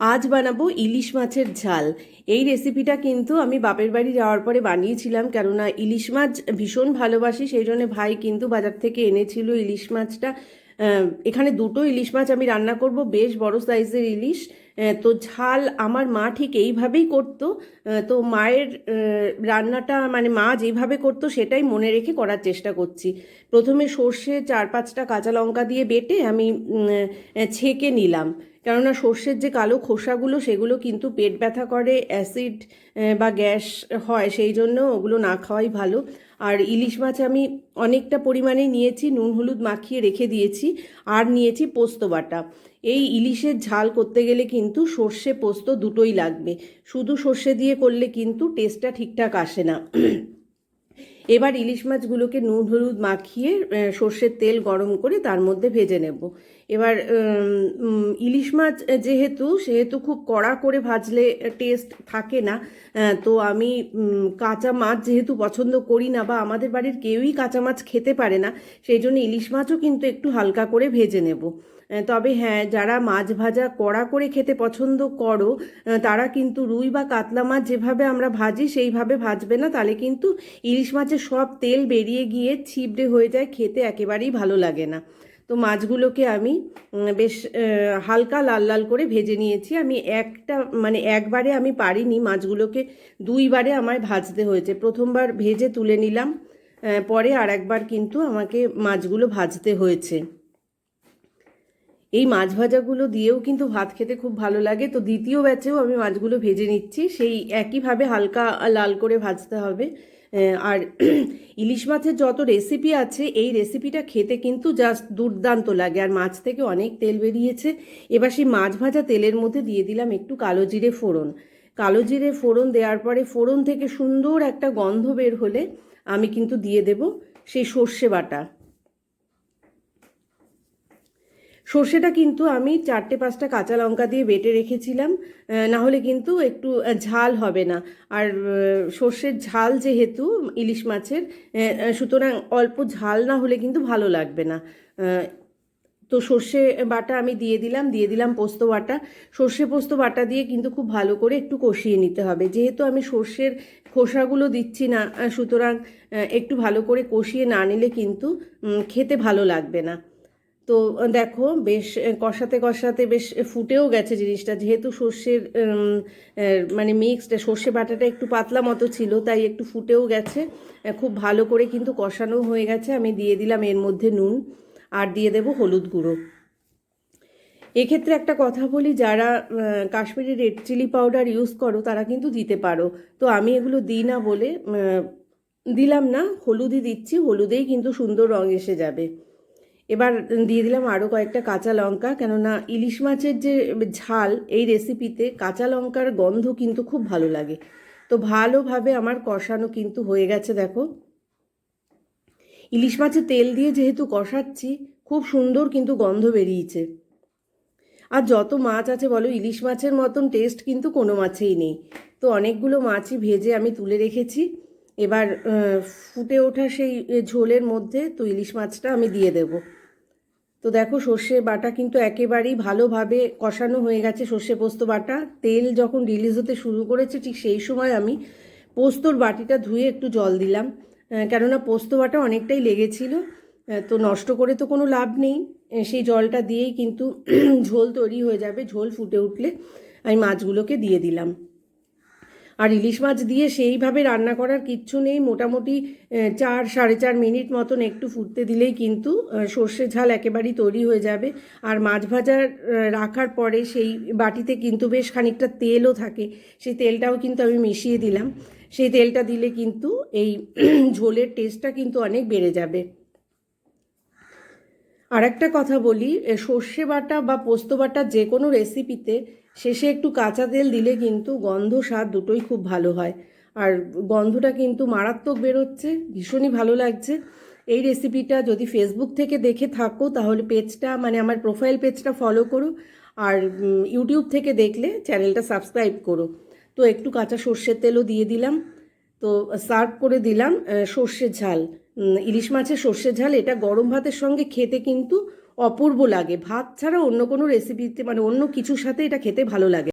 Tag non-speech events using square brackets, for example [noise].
আজ বানাবো ইলিশ মাছের ঝাল। এই রেসিপিটা কিন্তু আমি বাপের বাড়ি যাওয়ার পরে বানিয়েছিলাম, কেননা ইলিশ মাছ ভীষণ ভালোবাসি, সেই জন্য ভাই কিন্তু বাজার থেকে এনেছিল ইলিশ মাছটা। এখানে দুটো ইলিশ মাছ আমি রান্না করব, বেশ বড় সাইজের ইলিশ। তো ঝাল আমার মা ঠিক এইভাবেই করতো। তো মায়ের রান্নাটা মানে মা যেভাবে করতো সেটাই মনে রেখে করার চেষ্টা করছি। প্রথমে সর্ষে চার পাঁচটা কাঁচা লঙ্কা দিয়ে বেটে আমি ছেঁকে নিলাম। কেননা সর্ষের যে কালো খোসাগুলো, সেগুলো কিন্তু পেট ব্যথা করে, অ্যাসিড বা গ্যাস হয়, সেই জন্য ওগুলো না খাওয়াই ভালো। আর ইলিশ মাছ আমি অনেকটা পরিমাণে নিয়েছি, নুন, হলুদ মাখিয়ে রেখে দিয়েছি, আর নিয়েছি পোস্ত বাটা। এই ইলিশের ঝাল করতে গেলে কিন্তু সর্ষে পোস্ত দুটোই লাগবে। শুধু সর্ষে দিয়ে করলে কিন্তু টেস্টটা ঠিকঠাক আসে না। এবার ইলিশ মাছগুলোকে নুন, হলুদ মাখিয়ে সর্ষের তেল গরম করে তার মধ্যে ভেজে নেব। এবার ইলিশ মাছ যেহেতু, সেহেতু খুব কড়া করে ভাজলে টেস্ট থাকে না তো আমি কাঁচা মাছ যেহেতু পছন্দ করি না বা আমাদের বাড়ির কেউই কাঁচা মাছ খেতে পারে না, সেই জন্য ইলিশ মাছও কিন্তু একটু হালকা করে ভেজে নেব। তবে হ্যাঁ যারা মাছ ভাজা কড়া করে খেতে পছন্দ করো তারা কিন্তু রুই বা কাতলা মাছ যেভাবে আমরা ভাজি সেইভাবে ভাজবে না। তাহলে কিন্তু ইলিশ মাছের সব তেল বেরিয়ে গিয়ে ছিবড়ে হয়ে যায়, খেতে একেবারেই ভালো লাগে না। তো মাছগুলোকে আমি বেশ হালকা লাল লাল করে ভেজে নিয়েছি। আমি একটা মানে একবারে আমি পারিনি মাছগুলোকে, দুইবারে আমায় ভাজতে হয়েছে। প্রথমবার ভেজে তুলে নিলাম পরে আর একবার কিন্তু আমাকে মাছগুলো ভাজতে হয়েছে। এই মাছ ভাজাগুলো দিয়েও কিন্তু ভাত খেতে খুব ভালো লাগে। তো দ্বিতীয় ব্যাচেও আমি মাছগুলো ভেজে নিচ্ছি। সেই একইভাবে হালকা লাল করে ভাজতে হবে। আর [clears throat] ইলিশ মাছের যত রেসিপি আছে, এই রেসিপিটা খেতে কিন্তু জাস্ট দুর্দান্ত লাগে। আর মাছ থেকে অনেক তেল বেরিয়েছে। এবার সেই মাছ ভাজা তেলের মধ্যে দিয়ে দিলাম একটু কালো জিরে ফোড়ন। কালো জিরে ফোড়ন দেওয়ার পরে ফোড়ন থেকে সুন্দর একটা গন্ধ বের হলে আমি কিন্তু দিয়ে দেব সেই সর্ষে বাটা। সর্ষেটা কিন্তু আমি চারটে পাঁচটা কাঁচা লঙ্কা দিয়ে বেটে রেখেছিলাম না হলে কিন্তু একটু ঝাল হবে না। আর সর্ষের ঝাল যেহেতু ইলিশ মাছের সুতরাং অল্প ঝাল না হলে কিন্তু ভালো লাগবে না। তো সর্ষে বাটা আমি দিয়ে দিলাম দিয়ে দিলাম পোস্ত বাটা। সর্ষে পোস্ত বাটা দিয়ে কিন্তু খুব ভালো করে একটু কষিয়ে নিতে হবে। যেহেতু আমি সর্ষের খোসাগুলো দিচ্ছি না সুতরাং একটু ভালো করে কষিয়ে না নিলে কিন্তু খেতে ভালো লাগবে না। তো, দেখো, বেশ কষাতে কষাতে বেশ ফুটেও গেছে জিনিসটা। যেহেতু সর্ষের মানে মিক্সড সর্ষে বাটাটা একটু পাতলা মতো ছিল, তাই একটু ফুটেও গেছে। খুব ভালো করে কিন্তু কষানো হয়ে গেছে। আমি দিয়ে দিলাম এর মধ্যে নুন আর দিয়ে দেব হলুদ গুঁড়ো। এক্ষেত্রে একটা কথা বলি, যারা Kashmiri red chilli powder use করো, তারা কিন্তু দিতে পারো। তো আমি এগুলো দিই না বলে দিলাম না, হলুদই দিচ্ছি, হলুদেই কিন্তু সুন্দর রং এসে যাবে। এবার দিয়ে দিলাম আরও কয়েকটা কাঁচা লঙ্কা, কেননা ইলিশ মাছের যে ঝাল, এই রেসিপিতে কাঁচা লঙ্কার গন্ধ কিন্তু খুব ভালো লাগে। তো ভালোভাবে আমার কষানো কিন্তু হয়ে গেছে, দেখো। ইলিশ মাছের তেল দিয়ে যেহেতু কষাচ্ছি, খুব সুন্দর কিন্তু গন্ধ বেরিয়েছে। আর যত মাছ আছে বলো, ইলিশ মাছের মতন টেস্ট কিন্তু কোনো মাছেই নেই। তো অনেকগুলো মাছই ভেজে আমি তুলে রেখেছি। এবার ফুটে ওঠা সেই ঝোলের মধ্যে তো ইলিশ মাছটা আমি দিয়ে দেব। তো দেখো সর্ষে বাটা কিন্তু একেবারেই ভালোভাবে কষানো হয়ে গেছে সর্ষে পোস্ত বাটা। তেল যখন রিলিজ হতে শুরু করেছে, ঠিক সেই সময় আমি পোস্তর বাটিটা ধুয়ে একটু জল দিলাম। কেননা পোস্ত বাটা অনেকটাই লেগেছিল তো নষ্ট করে তো কোনো লাভ নেই। সেই জলটা দিয়েই কিন্তু [clears throat] ঝোল তৈরি হয়ে যাবে, ঝোল ফুটে উঠলে আমি মাছগুলোকে দিয়ে দিলাম। আর ইলিশ মাছ দিয়ে সেইভাবে রান্না করার কিচ্ছু নেই। মোটামুটি চার, সাড়ে চার মিনিট মতন একটু ফুটতে দিলেই কিন্তু সর্ষে ঝাল একেবারেই তৈরি হয়ে যাবে। আর মাছ ভাজার রাখার পরে সেই বাটিতে কিন্তু বেশ খানিকটা তেলও থাকে। সেই তেলটাও কিন্তু আমি মিশিয়ে দিলাম। সেই তেলটা দিলে কিন্তু এই [clears throat] ঝোলের টেস্টটা কিন্তু অনেক বেড়ে যাবে। আর একটা কথা বলি সর্ষে বাটা বা পোস্ত বাটা যে কোনো রেসিপিতে শেষে একটু কাঁচা তেল দিলে কিন্তু গন্ধ স্বাদ দুটোই খুব ভালো হয়। আর গন্ধটা কিন্তু মারাত্মক বেরোচ্ছে, ভীষণই ভালো লাগছে। এই রেসিপিটা যদি ফেসবুক থেকে দেখে থাকো, তাহলে পেজটা মানে আমার প্রোফাইল পেজটা ফলো করো আর ইউটিউব থেকে দেখলে চ্যানেলটা সাবস্ক্রাইব করো। তো একটু কাঁচা সর্ষের তেলও দিয়ে দিলাম। তো সার্ভ করে দিলাম সর্ষের ঝাল। ইলিশ মাছের সর্ষের ঝাল, এটা গরম ভাতের সঙ্গে খেতে কিন্তু অপূর্ব লাগে। ভাত ছাড়া অন্য কোনো রেসিপিতে মানে অন্য কিছুর সাথে এটা খেতে ভালো লাগে।